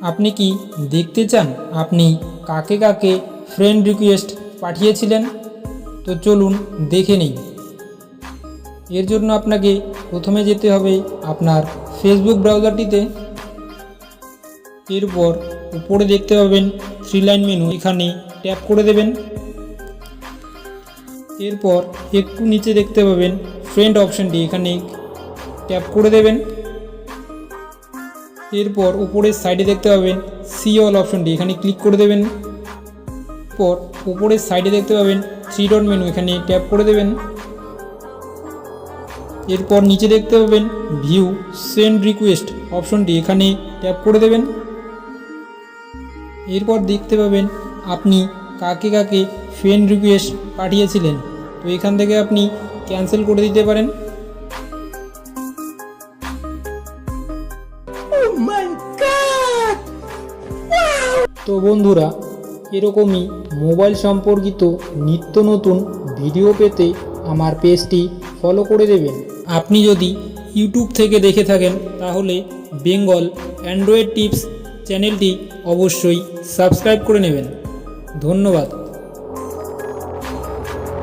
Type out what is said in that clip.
আপনি কি দেখতে চান আপনি কাকে কাকে ফ্রেন্ড রিকোয়েস্ট পাঠিয়েছিলেন? তো চলুন দেখে নিই। এর জন্য আপনাকে প্রথমে যেতে হবে আপনার ফেসবুক ব্রাউজারটিতে এরপর উপরে দেখতে পাবেন থ্রি লাইন মেনু এখানে ট্যাপ করে দেবেন। এরপর একটু নিচে দেখতে পাবেন ফ্রেন্ড অপশানটি এখানে ট্যাপ করে দেবেন। এরপর উপরের সাইডে দেখতে পাবেন সি অল অপশনটি, এখানে ক্লিক করে দেবেন। পর উপরের সাইডে দেখতে পাবেন থ্রি ডট মেনু, এখানে ট্যাপ করে দেবেন। এরপর নিচে দেখতে পাবেন ভিউ, সেন্ড রিকোয়েস্ট অপশনটি, এখানে ট্যাপ করে দেবেন। এরপর দেখতে পাবেন আপনি কাকে কাকে ফ্রেন্ড রিকোয়েস্ট পাঠিয়েছিলেন। তো এখান থেকে আপনি ক্যান্সেল করে দিতে পারেন। তো বন্ধুরা, এরকমই মোবাইল সম্পর্কিত নিত্য নতুন ভিডিও পেতে আমার পেজটি ফলো করে দেবেন। আপনি যদি ইউটিউব থেকে দেখে থাকেন, তাহলে বেঙ্গল অ্যান্ড্রয়েড টিপস চ্যানেলটি অবশ্যই সাবস্ক্রাইব করে নেবেন। ধন্যবাদ।